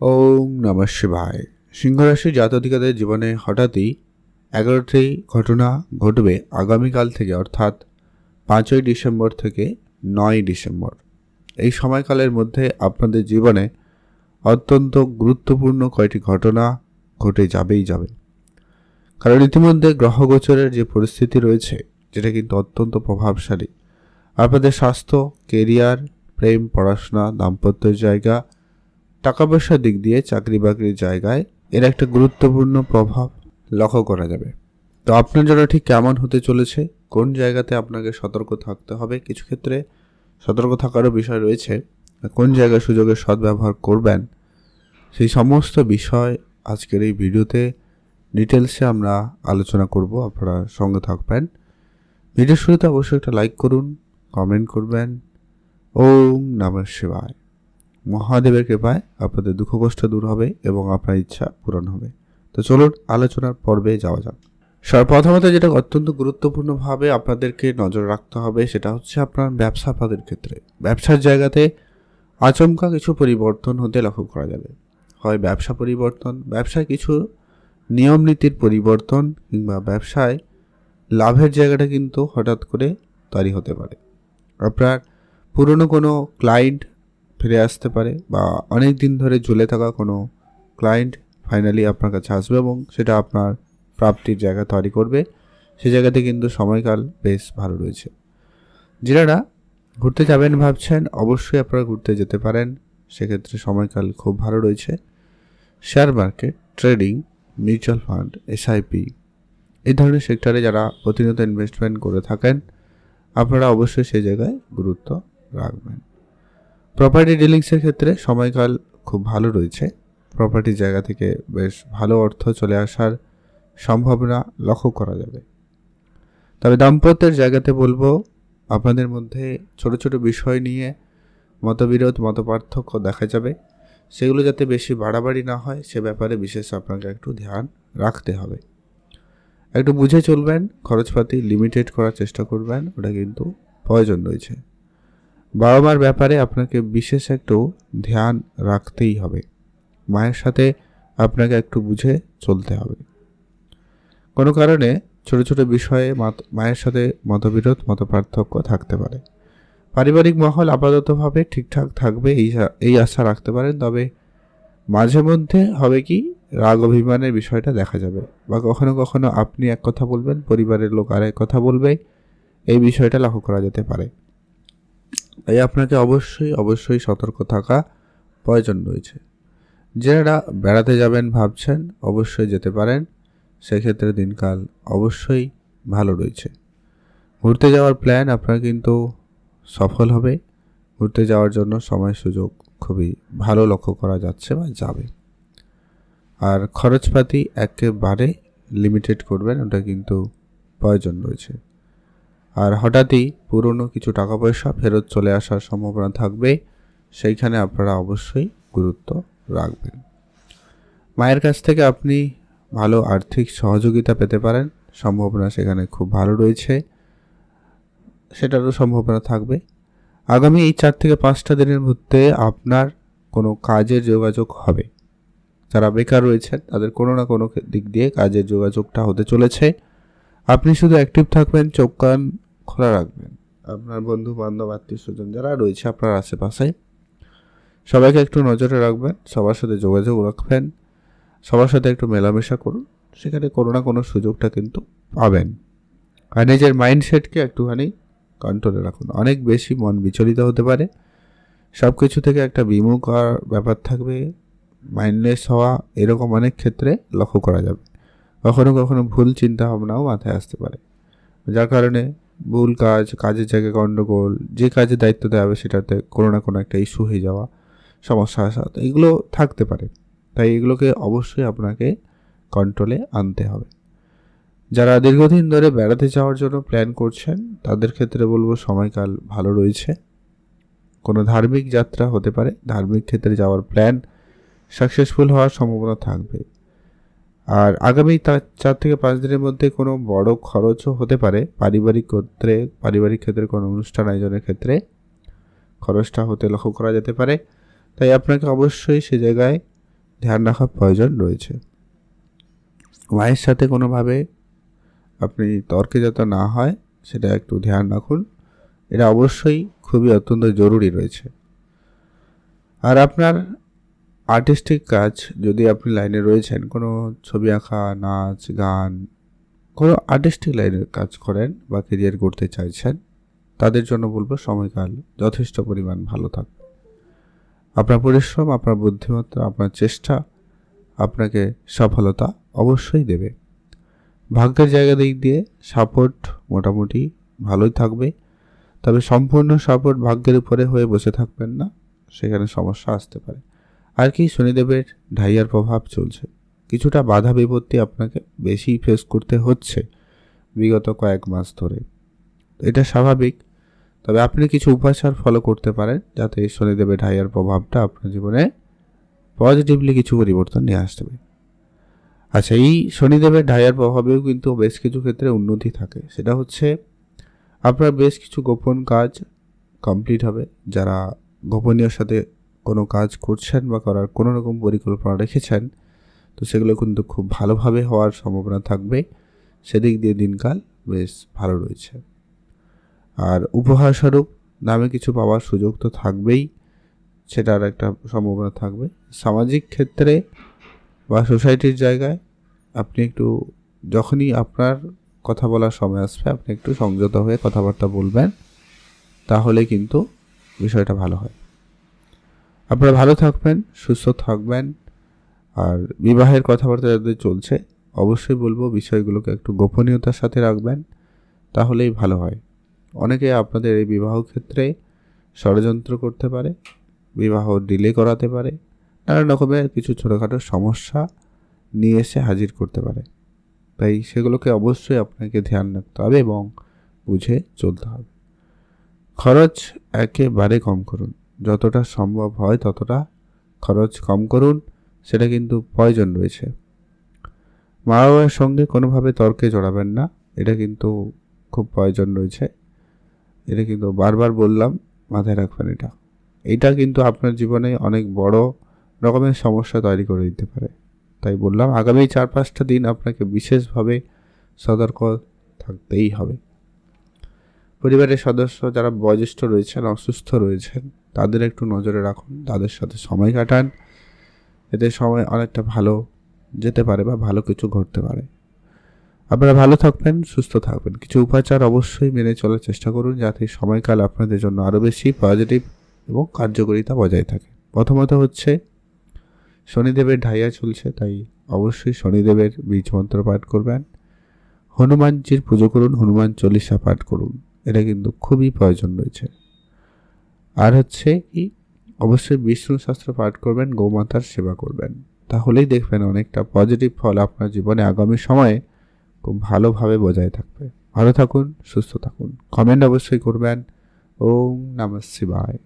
ওম নমঃ শিবায়। সিংহরাশি জাতধিকাদের জীবনে হঠাৎই এগারোটি ঘটনা ঘটবে আগামীকাল থেকে, অর্থাৎ পাঁচই ডিসেম্বর থেকে নয় ডিসেম্বর। এই সময়কালের মধ্যে আপনাদের জীবনে অত্যন্ত গুরুত্বপূর্ণ কয়টি ঘটনা ঘটে যাবেই যাবে। কারণ ইতিমধ্যে গ্রহগোচরের যে পরিস্থিতি রয়েছে, যেটা কিন্তু অত্যন্ত প্রভাবশালী। আপনাদের স্বাস্থ্য, কেরিয়ার, প্রেম, পড়াশোনা, দাম্পত্যের জায়গা টাকা পয়সার দিক দিয়ে চাকরি বাকরির জায়গায় এর একটা গুরুত্বপূর্ণ প্রভাব লক্ষ্য করা যাবে। তো আপনার জন্য ঠিক কেমন হতে চলেছে? কোন জায়গাতে আপনাকে সতর্ক থাকতে হবে? কিছু ক্ষেত্রে সতর্ক থাকারও বিষয় রয়েছে। কোন জায়গায় সুযোগের সদ্ব্যবহার করবেন? সেই সমস্ত বিষয় আজকের এই ভিডিওতে ডিটেলসে আমরা আলোচনা করব, আপনারা সঙ্গে থাকবেন। ভিডিওর শুরুতে অবশ্যই একটা লাইক করুন কমেন্ট করবেন। ওম নমঃ শিবায়। মহাদেবের কৃপায় আপনাদের দুঃখ কষ্ট দূর হবে এবং আপনার ইচ্ছা পূরণ হবে। তো চলুন আলোচনার পর্বে যাওয়া যাক। সর্বপ্রথমত যেটা অত্যন্ত গুরুত্বপূর্ণভাবে আপনাদেরকে নজর রাখতে হবে সেটা হচ্ছে আপনার ব্যবসা ক্ষেত্রে। ব্যবসার জায়গাতে আচমকা কিছু পরিবর্তন হতে লক্ষ্য করা যাবে। হয় ব্যবসা পরিবর্তন, ব্যবসায় কিছু নিয়ম নীতির পরিবর্তন কিংবা ব্যবসায় লাভের জায়গাটা কিন্তু হঠাৎ করে তৈরি হতে পারে। আপনার পুরনো কোনো ক্লায়েন্ট ফিরে আসতে পারে বা অনেক দিন ধরে ঝুলে থাকা কোনো ক্লায়েন্ট ফাইনালি আপনার কাছে আসবে এবং সেটা আপনার প্রাপ্তির জায়গা তৈরি করবে। সে জায়গাতে কিন্তু সময়কাল বেশ ভালো রয়েছে। যারা ঘুরতে যাবেন ভাবছেন, অবশ্যই আপনারা ঘুরতে যেতে পারেন। সেক্ষেত্রে সময়কাল খুব ভালো রয়েছে। Share market, trading, mutual fund SIP এই ধরনের সেক্টরে যারা প্রতিনিয়ত ইনভেস্টমেন্ট করে থাকেন, আপনারা অবশ্যই সেই জায়গায় গুরুত্ব রাখবেন। প্রপার্টি ডিলিংসের ক্ষেত্রে সময়কাল খুব ভালো রয়েছে। প্রপার্টি জায়গা থেকে বেশ ভালো অর্থ চলে আসার সম্ভাবনা লক্ষ্য করা যাবে। তবে দাম্পত্যের জায়গাতে বলব, আপনাদের মধ্যে ছোট ছোট বিষয় নিয়ে মতবিরোধ, মতপার্থক্য দেখা যাবে। সেগুলো যাতে বেশি বাড়াবাড়ি না হয়, সে ব্যাপারে বিশেষ আপনাকে একটু ধ্যান রাখতে হবে। একটু বুঝে চলবেন, খরচপাতি লিমিটেড করার চেষ্টা করবেন, ওটা কিন্তু প্রয়োজন রয়েছে। বাবা মার ব্যাপারে আপনাকে বিশেষ একটু ধ্যান রাখতেই হবে। মায়ের সাথে আপনাকে একটু বুঝে চলতে হবে। কোনো কারণে ছোট ছোট বিষয়ে মায়ের সাথে মতবিরোধ, মতপার্থক্য থাকতে পারে। পারিবারিক মহল আপাততভাবে ঠিকঠাক থাকবে এই এই আশা রাখতে পারেন, তবে মাঝে মধ্যে হবে কি, রাগ অভিমানের বিষয়টা দেখা যাবে। বা কখনো কখনো আপনি এক কথা বলবেন, পরিবারের লোক আর এক কথা বলবে, এই বিষয়টা লক্ষ্য করা যেতে পারে। তাই আপনাকে অবশ্যই অবশ্যই সতর্ক থাকা প্রয়োজন রয়েছে। যারা বেড়াতে যাবেন ভাবছেন, অবশ্যই যেতে পারেন। সেক্ষেত্রে দিনকাল অবশ্যই ভালো রয়েছে। ঘুরতে যাওয়ার প্ল্যান আপনার কিন্তু সফল হবে। ঘুরতে যাওয়ার জন্য সময় সুযোগ খুবই ভালো লক্ষ্য করা যাচ্ছে বা যাবে। আর খরচপাতি একেবারে লিমিটেড করবেন, ওটা কিন্তু প্রয়োজন রয়েছে। আর হঠাৎই পুরনো কিছু টাকা পয়সা ফেরত চলে আসার সম্ভাবনা থাকবে, সেইখানে আপনারা অবশ্যই গুরুত্ব রাখবেন। মায়ের কাছ থেকে আপনি ভালো আর্থিক সহযোগিতা পেতে পারেন, সম্ভাবনা সেখানে খুব ভালো রয়েছে, সেটারও সম্ভাবনা থাকবে। আগামী এই চার থেকে পাঁচটা দিনের মধ্যে আপনার কোনো কাজের যোগাযোগ হবে। যারা বেকার রয়েছেন, তাদের কোনো না কোনো দিক দিয়ে কাজের যোগাযোগটা হতে চলেছে। আপনি শুধু অ্যাক্টিভ থাকবেন, চোখ, কান খোলা রাখবেন। আপনার বন্ধু, বান্ধব, আত্মীয় স্বজন যারা রয়েছে আপনার আশেপাশে, সবাইকে একটু নজরে রাখবেন, সবার সাথে যোগাযোগ রাখবেন, সবার সাথে একটু মেলামেশা করুন, সেখানে কোনো না কোনো সুযোগটা কিন্তু পাবেন। আর নিজের মাইন্ডসেটকে একটুখানি কন্ট্রোলে রাখুন। অনেক বেশি মন বিচলিত হতে পারে। সব কিছু থেকে একটা বিমুখ ব্যাপার থাকবে। মাইন্ডলেস হওয়া, এরকম অনেক ক্ষেত্রে লক্ষ্য করা যাবে। কখনো কখনো ভুল চিন্তা ভাবনাও মাথায় আসতে পারে। যার কারণে ভুল কাজ, কাজের জায়গায় গণ্ডগোল যে কাজে দায়িত্ব দেওয়া হবে সেটাতে কোনো না কোনো একটা ইস্যু হয়ে যাওয়া, সমস্যা আসা এগুলো থাকতে পারে। তাই এগুলোকে অবশ্যই আপনাকে কন্ট্রোলে আনতে হবে। যারা দীর্ঘদিন ধরে বেড়াতে যাওয়ার জন্য প্ল্যান করছেন, তাদের ক্ষেত্রে বলব সময়কাল ভালো রয়েছে। কোনো ধার্মিক যাত্রা হতে পারে। ধার্মিক ক্ষেত্রে যাওয়ার প্ল্যান সাকসেসফুল হওয়ার সম্ভাবনা থাকবে। আর আগামী চার থেকে পাঁচ দিনের মধ্যে কোনো বড় খরচও হতে পারে। পারিবারিক ক্ষেত্রে পারিবারিক ক্ষেত্রে কোনো অনুষ্ঠান আয়োজনের ক্ষেত্রে খরচটা হতে লক্ষ্য করা যেতে পারে। তাই আপনাকে অবশ্যই সে জায়গায় ধ্যান রাখার প্রয়োজন রয়েছে। মায়ের সাথে কোনোভাবে আপনি তর্কে যাতে না হয়, সেটা একটু ধ্যান রাখুন। এটা অবশ্যই খুবই অত্যন্ত জরুরি রয়েছে। আর আপনার আর্টিস্টিক কাজ যদি আপনি লাইনে রয়েছেন, কোনো ছবি আঁকা, নাচ, গান, কোনো আর্টিস্টিক লাইনের কাজ করেন বা কেরিয়ার করতে চাইছেন, তাদের জন্য বলব সময়কাল যথেষ্ট পরিমাণ ভালো থাকবে আপনার পরিশ্রম, আপনার বুদ্ধিমত্তা, আপনার চেষ্টা আপনাকে সফলতা অবশ্যই দেবে। ভাগ্যের জায়গা দিক দিয়ে সাপোর্ট মোটামুটি ভালোই থাকবে, তবে সম্পূর্ণ সাপোর্ট ভাগ্যের উপরে হয়ে বসে থাকবেন না, সেখানে সমস্যা আসতে পারে। আর কি শনিদেবের ঢাইয়ার প্রভাব চলছে। কিছুটা বাধা বিপত্তি আপনাকে বেশি ফেস করতে হচ্ছে বিগত কয়েক মাস ধরে। এটা স্বাভাবিক। তবে আপনি কিছু উপাচার ফলো করতে পারেন যাতে শনিদেবের ঢাইয়ার প্রভাবটা আপনার জীবনে পজিটিভলি কিছু পরিবর্তন নিয়ে আসতে আচ্ছা এই শনিদেবের ঢাইয়ার প্রভাবেও কিন্তু বেশ কিছু ক্ষেত্রে উন্নতি থাকে। সেটা হচ্ছে আপনার বেশ কিছু গোপন কাজ কমপ্লিট হবে। যারা গোপনীয় সাথে কোনো কাজ করছেন বা করার কোনো রকম পরিকল্পনা রেখেছেন, তো সেগুলো কিন্তু খুব ভালোভাবে হওয়ার সম্ভাবনা থাকবে। সেদিক দিয়ে দিনকাল বেশ ভালো রয়েছে। আর উপহারস্বরূপ নামে কিছু পাওয়ার সুযোগ তো থাকবেই, সেটার একটা সম্ভাবনা থাকবে। সামাজিক ক্ষেত্রে বা সোসাইটির জায়গায় আপনি একটু, যখনই আপনার কথা বলার সময় আসবে, আপনি একটু সংযত হয়ে কথাবার্তা বলবেন, তাহলে কিন্তু বিষয়টা ভালো হয়। আপনারা ভালো থাকবেন, সুস্থ থাকবেন, আর বিবাহের কথাবার্তা যাদের চলছে, অবশ্যই বলব বিষয়গুলোকে একটু গোপনীয়তার সাথে রাখবেন, তাহলেই ভালো হয়। অনেকে আপনাদের এই বিবাহ ক্ষেত্রে ষড়যন্ত্র করতে পারে, বিবাহ ডিলে করাতে পারে, নানান রকমের কিছু ছোটোখাটো সমস্যা নিয়ে এসে হাজির করতে পারে। তাই সেগুলোকে অবশ্যই আপনাকে ধ্যান রাখতে হবে এবং বুঝে চলতে হবে। খরচ একেবারে কম করুন। যতটা সম্ভব হয় ততটা খরচ কম করুন, সেটা কিন্তু প্রয়োজন রয়েছে। মা বাবার সঙ্গে কোনোভাবে তর্কে জড়াবেন না, এটা কিন্তু খুব প্রয়োজন রয়েছে। এটা কিন্তু বারবার বললাম, মাথায় রাখবেন এটা। এটা কিন্তু আপনার জীবনে অনেক বড় রকমের সমস্যা তৈরি করে দিতে পারে। তাই বললাম, আগামী চার পাঁচটা দিন আপনাকে বিশেষভাবে সতর্ক থাকতেই হবে। পরিবারের সদস্য যারা বয়োজ্যেষ্ঠ রয়েছেন, অসুস্থ রয়েছেন তাদের একটু নজরে রাখুন, তাদের সাথে সময় কাটান। এতে সময় অনেকটা ভালো যেতে পারে বা ভালো কিছু ঘটতে পারে। আপনারা ভালো থাকবেন, সুস্থ থাকবেন। কিছু উপাচার অবশ্যই মেনে চলার চেষ্টা করুন যাতে সময়কাল আপনাদের জন্য আরও বেশি পজিটিভ এবং কার্যকারিতা বজায় থাকে। প্রথমত হচ্ছে, শনিদেবের ঢাইয়া চলছে, তাই অবশ্যই শনিদেবের বীজ মন্ত্র পাঠ করবেন। হনুমানজির পুজো করুন, হনুমান চল্লিশা পাঠ করুন। এটা কিন্তু খুবই প্রয়োজন রয়েছে। আর হচ্ছে কি, অবশ্যই বিষ্ণু শাস্ত্র পাঠ করবেন, গোমাতার সেবা করবেন। তাহলেই দেখবেন অনেকটা পজিটিভ ফল আপনার জীবনে আগামী সময়ে খুব ভালোভাবে বজায় থাকবে। ভালো থাকুন, সুস্থ থাকুন। কমেন্ট অবশ্যই করবেন। ওম নমঃ শিবায়।